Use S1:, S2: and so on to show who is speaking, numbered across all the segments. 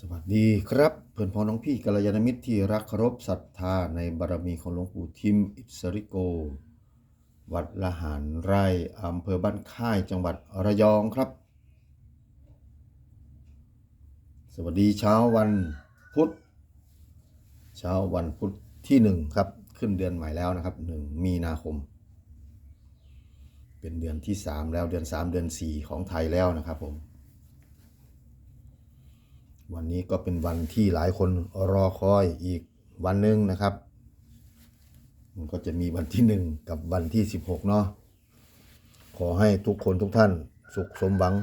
S1: สวัสดีครับ เพื่อนพ้องน้องพี่กัลยาณมิตรที่รักเคารพศรัทธาในบารมีของหลวงปู่ทิมอิสริโก วัดละหารไร่อำเภอบ้านค่ายจังหวัดระยองครับ สวัสดีเช้าวันพุธเช้าวันพุธที่หนึ่งครับ ขึ้นเดือนใหม่แล้วนะครับหนึ่งมีนาคม เป็นเดือนที่สามแล้วเดือนสามเดือนสี่ของไทยแล้วนะครับผม วันนี้ก็เป็นวันที่หลายคนรอคอยอีกวันหนึ่งนะครับ มันก็จะมีวันที่หนึ่งกับวันที่สิบหกเนาะขอให้ทุกคนทุกท่านสุขสมหวัง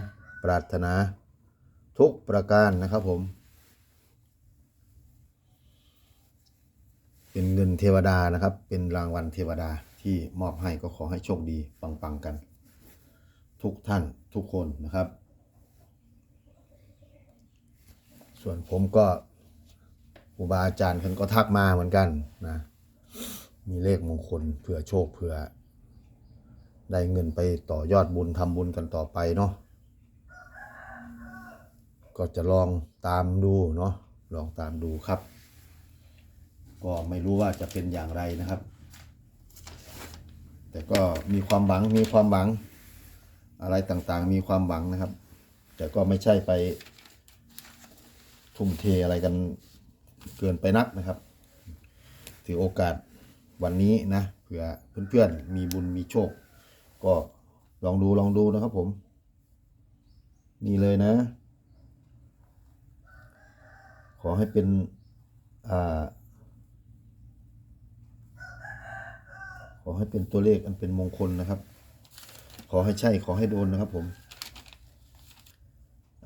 S1: ปรารถนา ทุกประการนะครับผม เป็นเงินเทวดานะครับ เป็นรางวัลเทวดาที่มอบให้ก็ขอให้โชคดีปังๆกัน ทุกท่านทุกคนนะครับ ส่วนผมก็ครูบาอาจารย์ท่านก็ทักมาเหมือนกันนะ มีเลขมงคลเผื่อโชคเผื่อ ได้เงินไปต่อยอดบุญทำบุญกันต่อไปเนาะก็จะลองตามดูเนาะลองตามดูครับ ก็ไม่รู้ว่าจะเป็นอย่างไรนะครับ แต่ก็มีความหวังมีความหวัง อะไรต่างๆ มีความหวังนะครับ แต่ก็ไม่ใช่ไป ทุ่มเทอะไรกันเกินไปนักนะครับ ถือโอกาสวันนี้นะเผื่อเพื่อนๆมีบุญมีโชค ก็ลองดูลองดูนะครับผม นี่เลยนะ ขอให้เป็นอ่าขอให้เป็นตัวเลขอันเป็นมงคลนะครับ ขอให้ใช่ขอให้โดนนะครับผม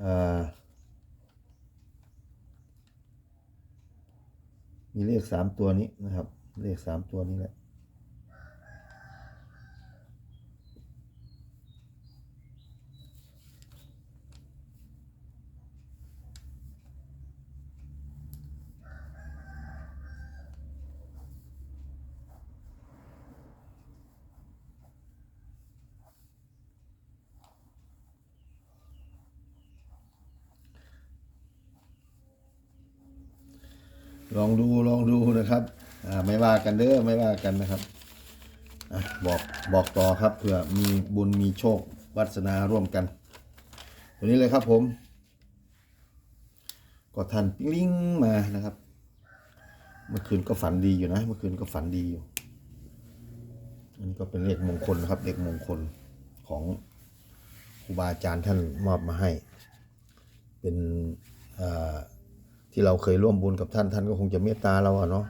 S1: อ่า มีเลขสามตัวนี้นะครับ เลขสามตัวนี้แหละ ลองดูลองดูนะครับอ่าไม่ว่ากันเด้อไม่ว่ากันนะครับอบอกบอกต่อครับเผื่อมีบุญมีโชควาสนาร่วมกันตัวนี้เลยครับผม ก็ทันปิ้งลิงมานะครับ เมื่อคืนก็ฝันดีอยู่นะ เมื่อคืนก็ฝันดีอยู่อันนี้ก็เป็นเลขมงคลนะครับเลขมงคลของครูบาอาจารย์ท่านมอบมาให้ เป็นอ่า ที่เราเคยร่วมบุญกับท่านท่านก็คงจะเมตตาเราอะเนาะ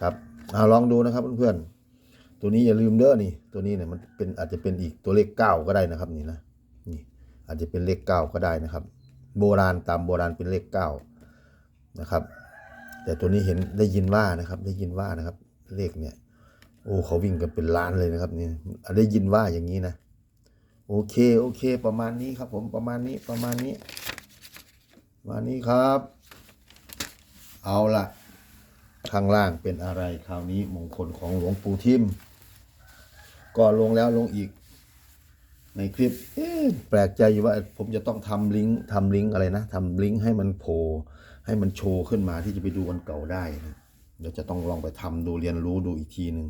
S1: ครับเอาลองดูนะครับเพื่อนๆตัวนี้อย่าลืมเด้อนี่ ตัวนี้เนี่ยมันเป็นอาจจะเป็นอีกตัวเลขเก้าก็ได้นะครับนี่นะนี่อาจจะเป็นเลขเก้าก็ได้นะครับ โบราณตามโบราณเป็นเลขเก้านะครับ แต่ตัวนี้เห็นได้ยินว่านะครับ ได้ยินว่านะครับ เลขเนี่ยโอ้เขาวิ่งกันเป็นล้านเลยนะครับนี่ได้ยินว่าอย่างนี้นะโอเค โอเค ประมาณนี้ครับผมประมาณนี้ประมาณนี้ ประมาณนี้ครับ เอาละข้างล่างเป็นอะไรคราวนี้มงคลของหลวงปู่ทิม ก็ลงแล้วลงอีก ในคลิปแปลกใจอยู่ว่าผมจะต้องทำลิงก์ทำลิงก์อะไรนะทำลิงก์ให้มันโผล่ให้มันโชว์ขึ้นมาที่จะไปดูวันเก่าได้นะเดี๋ยวจะต้องลองไปทำดูเรียนรู้ดูอีกทีหนึ่ง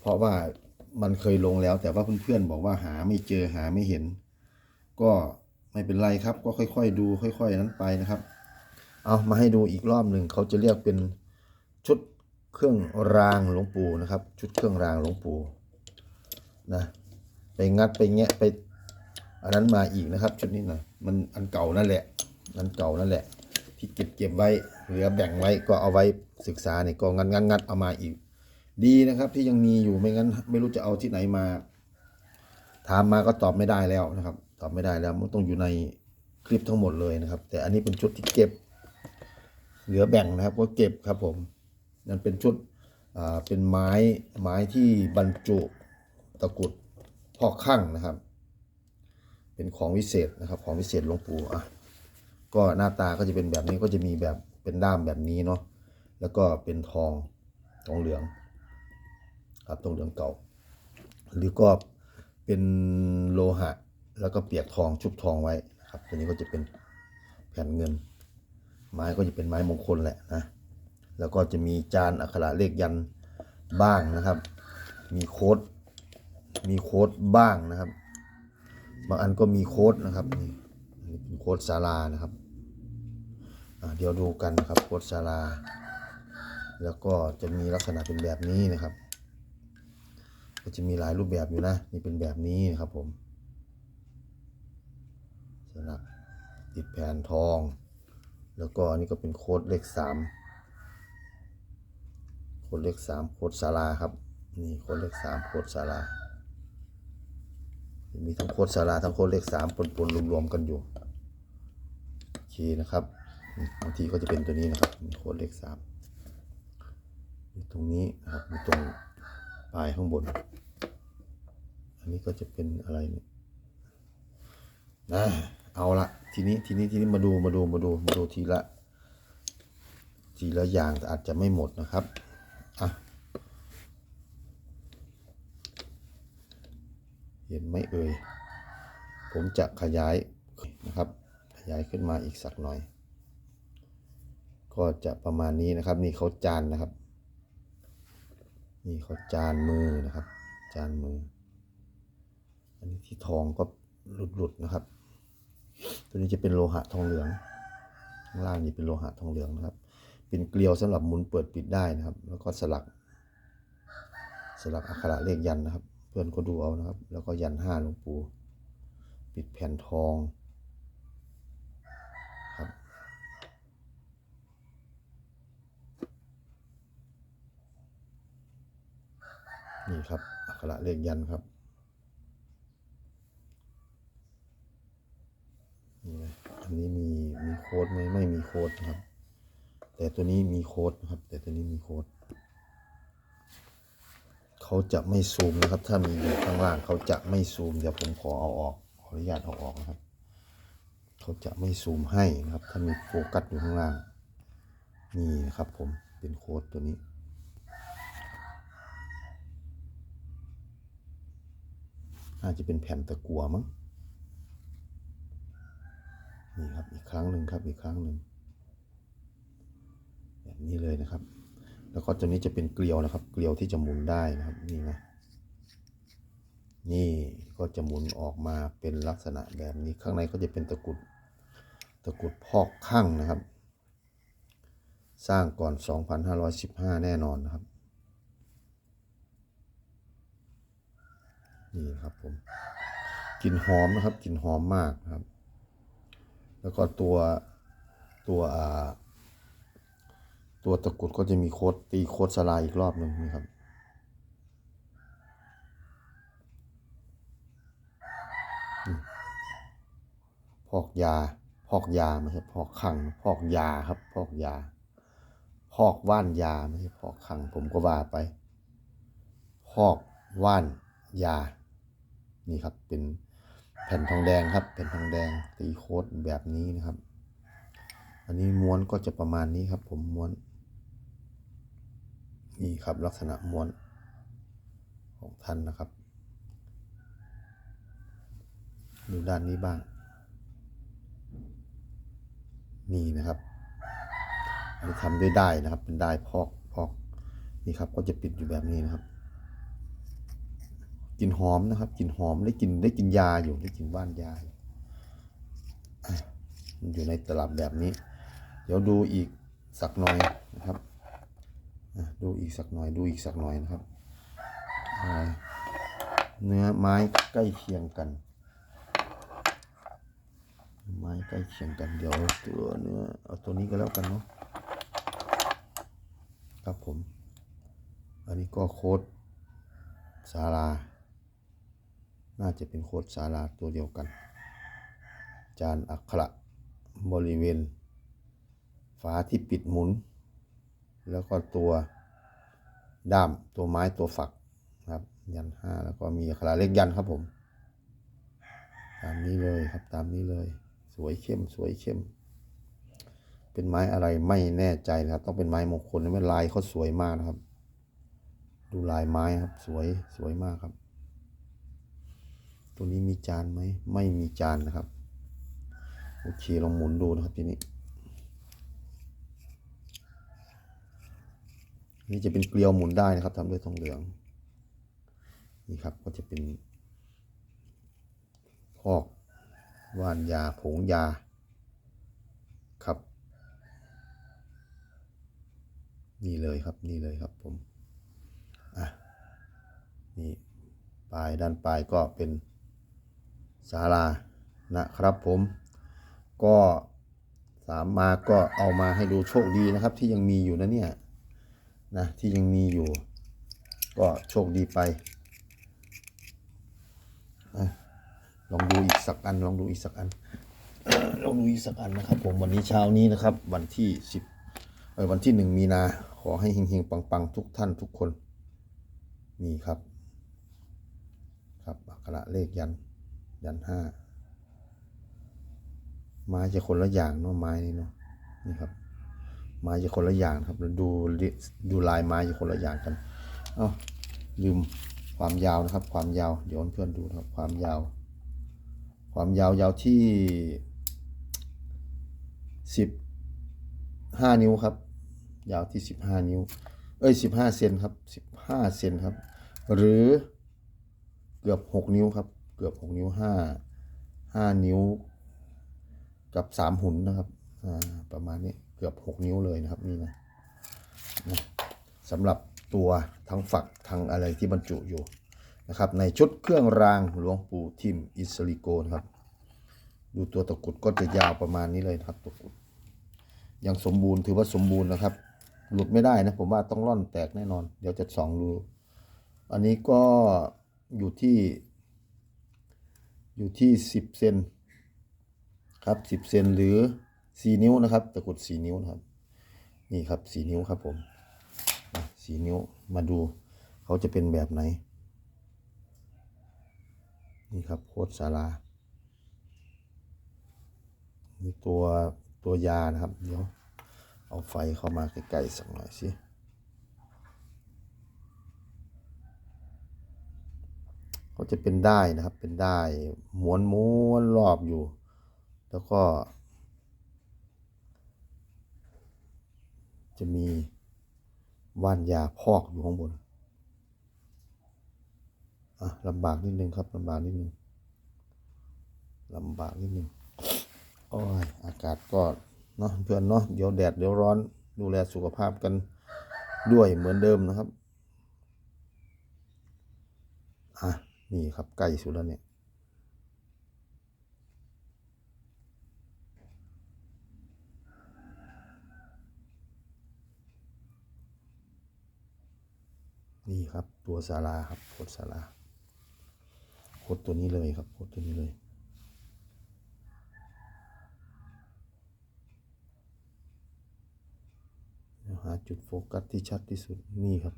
S1: เพราะว่ามันเคยลงแล้ว แต่ว่าเพื่อนๆบอกว่าหาไม่เจอหาไม่เห็น ก็ไม่เป็นไรครับ ก็ค่อย ๆ ดูค่อย ๆ นั้นไปนะครับ เอามาให้ดูอีกรอบหนึ่งเขาจะเรียกเป็นชุดเครื่องรางหลวงปู่นะครับ ชุดเครื่องรางหลวงปู่นะไปงัดไปแงะไป อันนั้นมาอีกนะครับ ชุดนี้นะมันอันเก่านั่นแหละอันเก่านั่นแหละ ที่เก็บเก็บไว้เหลือแบ่งไว้ก็เอาไว้ศึกษาเนี่ยก็งัดงัดงัดเอามาอีก ดีนะครับที่ยังมีอยู่ไม่งั้น ไม่รู้จะเอาที่ไหนมา ถามมาก็ตอบไม่ได้แล้วนะครับ ตอบไม่ได้แล้วมันต้องอยู่ในคลิปทั้งหมดเลยนะครับ แต่อันนี้เป็นชุดที่เก็บ เหลือแบ่งนะครับ ก็เก็บครับผมนั่นเป็นชุดอ่าเป็นไม้ไม้ที่บรรจุตะกรุดพอกข้างนะครับ เป็นของวิเศษนะครับ ของวิเศษหลวงปู่อะก็หน้าตาก็จะเป็นแบบนี้ก็จะมีแบบเป็นด้ามแบบนี้เนาะแล้วก็เป็นทองทองเหลือง ครับทองเหลืองเก่า หรือก็เป็นโลหะ แล้วก็เปียกทองชุบทองไว้นะครับตัวนี้ก็จะเป็นแผ่นเงิน ไม้ก็จะเป็นไม้มงคลแหละนะ แล้วก็จะมีจานอักขระเลขยันบ้างนะครับ มีโค้ด มีโค้ดบ้างนะครับ บางอันก็มีโค้ดนะครับนี่เป็นโค้ดศาลานะครับเดี๋ยวดูกันนะครับโค้ดศาลา แล้วก็จะมีลักษณะเป็นแบบนี้นะครับ ก็จะมีหลายรูปแบบอยู่นะนี่เป็นแบบนี้นะครับผมสลักติดแผ่นทอง แล้วก็อันนี้ก็เป็นโค้ดเลขสามโค้ดเลขสามโค้ดศาลาครับ นี่โค้ดเลขสามโค้ดศาลา มีทั้งโค้ดศาลาทั้งโค้ดเลขสามปนๆรวมๆกันอยู่โอเคนะครับบางทีก็จะเป็นตัวนี้นะครับโค้ดเลขสามอยู่ตรงนี้นะครับอยู่ตรงปลายข้างบน อันนี้ก็จะเป็นอะไรเนี่ยนะ เอาละทีนี้ทีนี้ทีนี้มาดูมาดูมาดูมาดูทีละ ทีละอย่างแต่อาจจะไม่หมดนะครับอะเห็นไหมเอ่ยผมจะขยายนะครับ ขยายขึ้นมาอีกสักหน่อย ก็จะประมาณนี้นะครับ นี่เขาจานนะครับ นี่เขาจานมือนะครับ จานมือ อันนี้ที่ทองก็หลุดๆนะครับ ตัวนี้จะเป็นโลหะทองเหลือง ข้างล่างนี่เป็นโลหะทองเหลืองนะครับ เป็นเกลียวสำหรับหมุนเปิดปิดได้นะครับ แล้วก็สลัก สลักอักขระเลขยันนะครับ เพื่อนก็ดูเอานะครับ แล้วก็ยันห้าหลวงปู่ ปิดแผ่นทองครับ นี่ครับอักขระเลขยันครับ นี่นะอันนี้มีมีโค้ดไหมไม่มีโค้ดนะครับ แต่ตัวนี้มีโค้ดนะครับ แต่ตัวนี้มีโค้ดเขาจะไม่ซูมนะครับ ถ้ามีอยู่ข้างล่างเขาจะไม่ซูมเดี๋ยวผมขอเอาออกขออนุญาตเอาออกนะครับเขาจะไม่ซูมให้นะครับ ถ้ามีโฟกัสอยู่ข้างล่าง นี่นะครับผมเป็นโค้ดตัวนี้น่าจะเป็นแผ่นตะกัวมั้ง นี่ครับอีกครั้งหนึ่งครับอีกครั้งหนึ่งแบบนี้เลยนะครับ แล้วก็ตัวนี้จะเป็นเกลียวนะครับ เกลียวที่จะหมุนได้นะครับนี่นะนี่ก็จะหมุนออกมาเป็นลักษณะแบบนี้ข้างในก็จะเป็นตะกุดตะกุดพอกข้างนะครับ สร้างก่อน 2,515 แน่นอนนะครับ นี่ครับผมกลิ่นหอมนะครับกลิ่นหอมมากครับ แล้วก็ตัวตัวตัวตะกรุดก็จะมีโคดตีโคดสลายอีกรอบหนึ่งนี่ครับพอกยาพอกยาไม่ใช่พอกขังพอกยาครับพอกยาพอกว่านยาไม่ใช่พอกขังผมก็ว่าไปพอกว่านยา นี่ครับเป็น แผ่นทองแดงครับ แผ่นทองแดงตีโค้ดแบบนี้นะครับ อันนี้ม้วนก็จะประมาณนี้ครับ ผมม้วน นี่ครับลักษณะม้วนของท่านนะครับ ดูด้านนี้บ้าง นี่นะครับอันนี้ทำด้วยได้นะครับ เป็นได้พอกพอกนี่ครับก็จะปิดอยู่แบบนี้นะครับ ลิ่นหอมนะครับกลิ่นหอมได้กลิ่นได้กลิ่นยาอยู่ได้กลิ่นว่านยาอยู่อะมันอยู่ในตลับแบบนี้ เดี๋ยวดูอีกสักหน่อยนะครับดูอีกสักหน่อยดูอีกสักหน่อยนะครับเนื้อไม้ใกล้เคียงกัน ไม้ใกล้เคียงกันเดี๋ยวตัวเนื้อเอาตัวนี้ก็แล้วกันเนาะครับผม อันนี้ก็โค้ดศาลา น่าจะเป็นโคดศาลาตัวเดียวกัน จานอักขระบริเวณ ฝาที่ปิดหมุน แล้วก็ตัวด้ามตัวไม้ตัวฝักครับ ยันห้าแล้วก็มีอักขระเล็กยันครับผม ตามนี้เลยครับตามนี้เลย สวยเข้มสวยเข้ม เป็นไม้อะไรไม่แน่ใจนะครับ ต้องเป็นไม้มงคลนะลายเขาสวยมากนะครับ ดูลายไม้ครับ สวยสวยมากครับ ตัวนี้มีจานไหมไม่มีจานนะครับ โอเคลองหมุนดูนะครับทีนี้นี่จะเป็นเกลียวหมุนได้นะครับทำด้วยทองเหลือง นี่ครับก็จะเป็นพอกว่านยาผงยาครับ นี่เลยครับนี่เลยครับผมอะนี่ปลายด้านปลายก็เป็น ศาลานะครับผม ก็สามมาก็เอามาให้ดูโชคดีนะครับ ที่ยังมีอยู่นะเนี่ยนะที่ยังมีอยู่ ก็โชคดีไปอลองดูอีกสักอันลองดูอีกสักอันลองดูอีกสักอันนะครับ ผมวันนี้เช้านี้นะครับ วันที่สิบเออวันที่หนึ่งมีนา ขอให้เฮงๆปังๆ ทุกท่านทุกคน นี่ครับ ครับอักขระเลขยัน ยันห้าไม้จะคนละอย่างเนาะไม้นี่เนาะนี่ครับ ไม้จะคนละอย่างครับดูดูลายไม้จะคนละอย่างกันเอ้าลืมความยาวนะครับ ความยาวเดี๋ยวเพื่อนดูนะครับ ความยาว ความยาวยาวที่สิบห้านิ้วครับ ยาวที่สิบห้านิ้ว เอ้ยสิบห้าเซนครับสิบห้าเซนครับ หรือเกือบหกนิ้วครับ เกือบหกนิ้วห้าห้านิ้ว กับสามหุ่นนะครับประมาณนี้เกือบหกนิ้วเลยนะครับนี่นะนะสำหรับตัวทั้งฝักทั้งอะไรที่บรรจุอยู่นะครับในชุดเครื่องรางหลวงปู่ทิมอิสริโกนะครับดูตัวตะกุดก็จะยาวประมาณนี้เลยนะครับตะกุดยังสมบูรณ์ถือว่าสมบูรณ์นะครับ หลุดไม่ได้นะผมว่าต้องร่อนแตกแน่นอน เดี๋ยวจะสองดูอันนี้ก็อยู่ที่ อยู่ที่สิบเซนครับสิบเซนหรือสี่นิ้วนะครับ ตะกรุดสี่นิ้วนะครับ นี่ครับสี่นิ้วครับผมสี่นิ้ว มาดูเขาจะเป็นแบบไหน นี่ครับโคตรสารานี่ตัวตัวยานะครับ เดี๋ยว เอาไฟเข้ามาใกล้ๆสักหน่อยสิ เขาจะเป็นได้นะครับ เป็นได้ม้วนม้วนรอบอยู่ แล้วก็ จะมีว่านยาพอกอยู่ข้างบนอะลำบากนิดนึงครับลำบากนิดนึงลำบากนิดนึงโอ้ยอากาศก็เนาะเพื่อนเนาะเดี๋ยวแดดเดี๋ยวร้อนดูแลสุขภาพกันด้วยเหมือนเดิมนะครับ อะ นี่ครับใกล้สุดแล้วเนี่ย นี่ครับตัวศาลาครับโคดศาลาโคดตัวนี้เลยครับโคดตัวนี้เลยหาจุดโฟกัสที่ชัดที่สุดนี่ครับ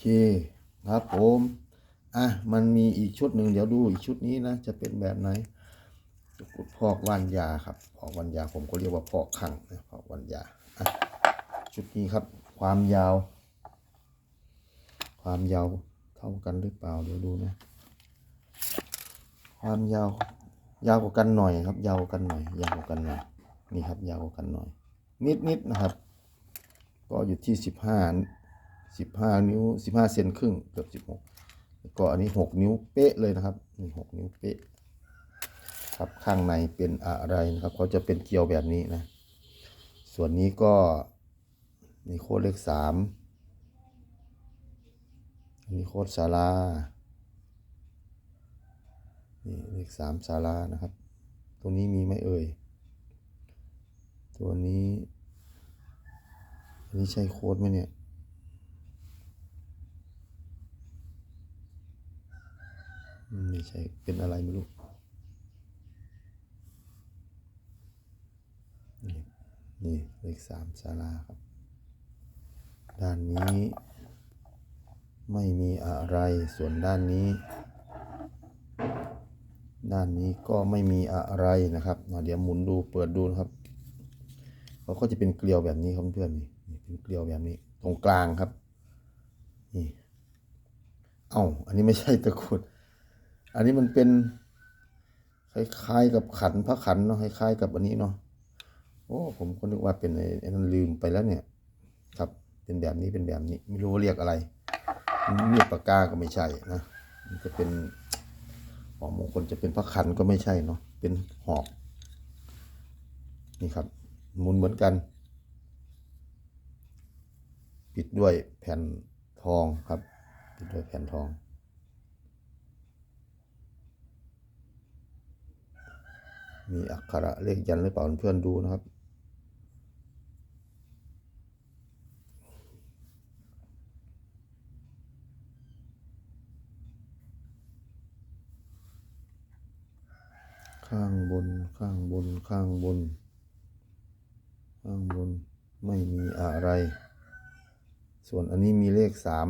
S1: เคครับผมอะมันมีอีกชุดหนึ่งเดี๋ยวดูอีกชุดนี้นะจะเป็นแบบไหนกุดพอกว่านยาครับพอกว่านยาผมก็เรียกว่าพอกขังนะพอกว่านยาอะชุดนี้ครับ ความยาว ความยาวเท่ากันหรือเปล่าเดี๋ยวดูนะความยาวยาวกว่ากันหน่อยครับ ยาวกว่ากันหน่อย ยาวกว่ากันหน่อยนี่ครับ ยาวกว่ากันหน่อย นิดนิดๆนะครับ ก็อยู่ที่สิบห้า สิบห้านิ้วสิบห้าเซนครึ่งเกือบสิบหกก็อันนี้หกนิ้วเป๊ะเลยนะครับนี่หกนิ้วเป๊ะครับข้างในเป็นอะไรนะครับเขาจะเป็นเกลียวแบบนี้นะ ส่วนนี้ก็มีโค้ดเลขสามอันนี้โค้ดศาลานี่เลขสามศาลานะครับตรงนี้มีไหมเอ่ย ตัวนี้ อันนี้ใช่โค้ดไหมเนี่ย อืม ไม่ใช่เป็นอะไรไม่รู้นี่นี่เลขสามศาลาครับ ด้านนี้ไม่มีอะไรส่วนด้านนี้ ด้านนี้ก็ไม่มีอะไรนะครับเดี๋ยวหมุนดูเปิดดูนะครับเขาก็จะเป็นเกลียวแบบนี้ครับเพื่อนนี่เป็นเกลียวแบบนี้ ตรงกลางครับนี่เอ้าอันนี้ไม่ใช่ตะกรุด อันนี้มันเป็นคล้ายๆกับขันพระขันเนาะคล้ายๆกับอันนี้เนาะโอ้ผมก็นึกว่าเป็นไอ้ไอ้นั้นลืมไปแล้วเนี่ย ครับ เป็นแบบนี้เป็นแบบนี้ ไม่รู้ว่าเรียกอะไรมีดปากกาก็ไม่ใช่นะมันจะเป็นของมงคลจะเป็นพระขันก็ไม่ใช่เนาะเป็นหอกนี่ครับหมุนเหมือนกัน ปิดด้วยแผ่นทองครับ ปิดด้วยแผ่นทอง มีอักขระเลขยันหรือเปล่าเพื่อนดูนะครับ ข้างบนข้างบนข้างบน ข้างบนไม่มีอะไร ส่วนอันนี้มีเลขสาม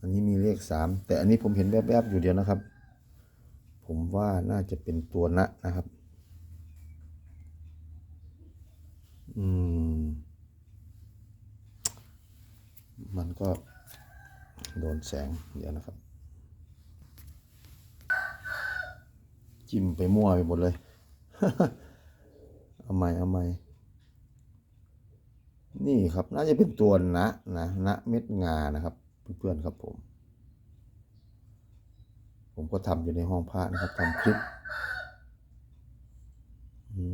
S1: อันนี้มีเลขสามแต่อันนี้ผมเห็นแวบๆอยู่เดียวนะครับ ผมว่าน่าจะเป็นตัวนะนะครับ อืม มันก็โดนแสง เดี๋ยวนะครับ จิ้มไปมั่วไปหมดเลย เอาใหม่เอาใหม่นี่ครับ น่าจะเป็นตัวนะนะนะเม็ดงานะครับ เพื่อนๆครับผม ผมก็ทำอยู่ในห้องพระนะครับทำคลิป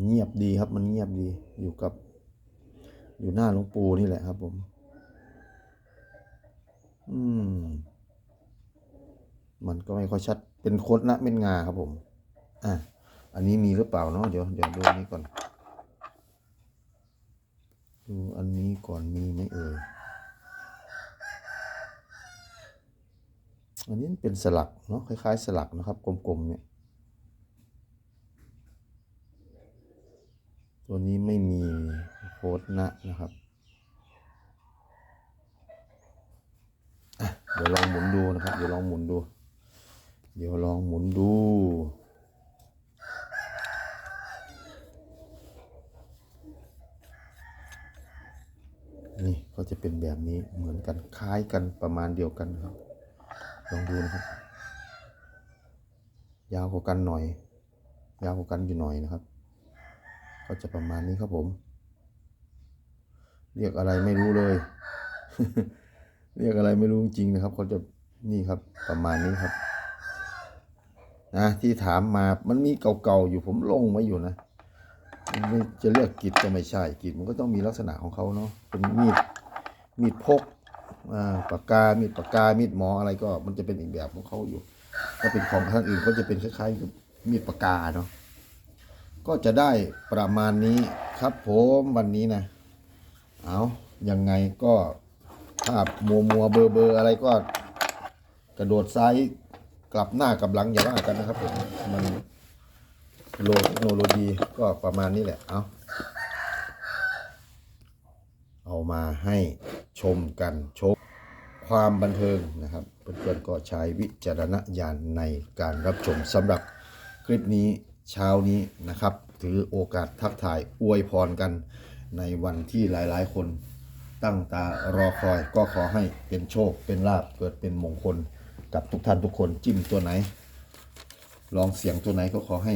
S1: เงียบดีครับ มันเงียบดีอยู่กับ อยู่หน้าหลวงปู่นี่แหละครับ ผม อืม มันก็ไม่ค่อยชัดเป็นโคดนะเม็ดงาครับผม อะอันนี้มีหรือเปล่าเนาะเดี๋ยวเดี๋ยวดูนนี้ก่อน ดูอันนี้ก่อนมีไหมเอ่ย อันนี้เป็นสลักเนาะคล้ายๆ สลักนะครับ กลมๆเนี่ยตัวนี้ไม่มีโค้ดนะนะครับเดี๋ยวลองหมุนดูนะครับ เดี๋ยวลองหมุนดู เดี๋ยวลองหมุนดู นี่ก็จะเป็นแบบนี้เหมือนกันคล้ายกันประมาณเดียวกันครับ ลองดูนะครับ ยาวกว่ากันหน่อย ยาวกว่ากันอยู่หน่อยนะครับ ก็จะประมาณนี้ครับผม เรียกอะไรไม่รู้เลย เรียกอะไรไม่รู้จริงนะครับเขาจะนี่ครับประมาณนี้ครับนะที่ถามมามันมีเก่าๆอยู่ผมลงไว้อยู่นะจะเรียกกิจก็ไม่ใช่กิจมันก็ต้องมีลักษณะของเขาเนาะเป็นมีดมีดพก ปากกา มีดปากกา มีดหมออะไรก็มันจะเป็นอีกแบบของเขาอยู่ ถ้าเป็นของท่านอื่นก็จะเป็นคล้ายๆกับมีดปากกาเนาะ ก็จะได้ประมาณนี้ครับผมวันนี้นะ เอายังไงก็ถ้ามัวมัวเบอร์เบอร์อะไรก็กระโดดซ้ายกลับหน้ากับหลังอย่าว่ากันนะครับผม มันโลเทคโนโลยีก็ประมาณนี้แหละ เอาเอามาให้ชมกันชม ความบันเทิงนะครับเพื่อนๆก็ใช้วิจารณญาณในการรับชมสำหรับคลิปนี้เช้านี้นะครับ ถือโอกาสทักทายอวยพรกันในวันที่หลายๆ คนตั้งตารอคอยก็ขอให้เป็นโชคเป็นลาภเกิดเป็นมงคลกับทุกท่านทุกคนจิ้มตัวไหน ลองเสียงตัวไหนก็ขอให้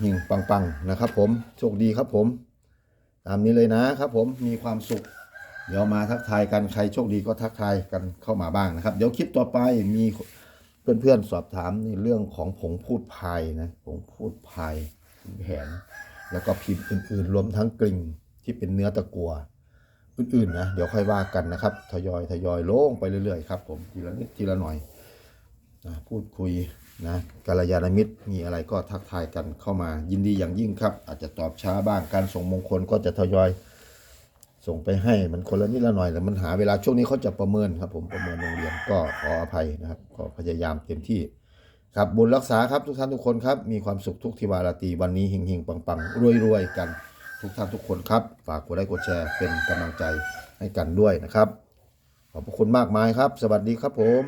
S1: เฮงๆปังๆนะครับ ผมโชคดีครับผม ตามนี้เลยนะครับผมมีความสุข เดี๋ยวมาทักทายกันใครโชคดีก็ทักทายกันเข้ามาบ้างนะครับ เดี๋ยวคลิปต่อไปมีเพื่อนๆสอบถามในเรื่องของผงพูดพายนะผงพูดพายแผนแล้วก็พิมพ์อื่นๆ รวมทั้งกลิ่งที่เป็นเนื้อตะกัวอื่นๆนะเดี๋ยวค่อยว่ากันนะครับทยอยทยอยลงไปเรื่อยๆครับผมทีละนิดทีละหน่อยนะพูดคุยนะกัลยาณมิตรมีอะไรก็ทักทายกันเข้ามายินดีอย่างยิ่งครับ อาจจะตอบช้าบ้างการส่งมงคลก็จะทยอย ส่งไปให้มันคนละนิดละหน่อยแต่มันหาเวลาช่วงนี้เขาจะประเมินครับ ผมประเมินโรงเรียนก็ขออภัยนะครับก็พยายามเต็มที่ ครับบุญรักษาครับทุกท่านทุกคนครับ มีความสุขทุกทิวาราตีวันนี้เฮงๆปังๆรวยๆกันทุกท่านทุกคนครับ ฝากกดไลค์กดแชร์เป็นกำลังใจให้กันด้วยนะครับ ขอบพระคุณมากมายครับ สวัสดีครับผม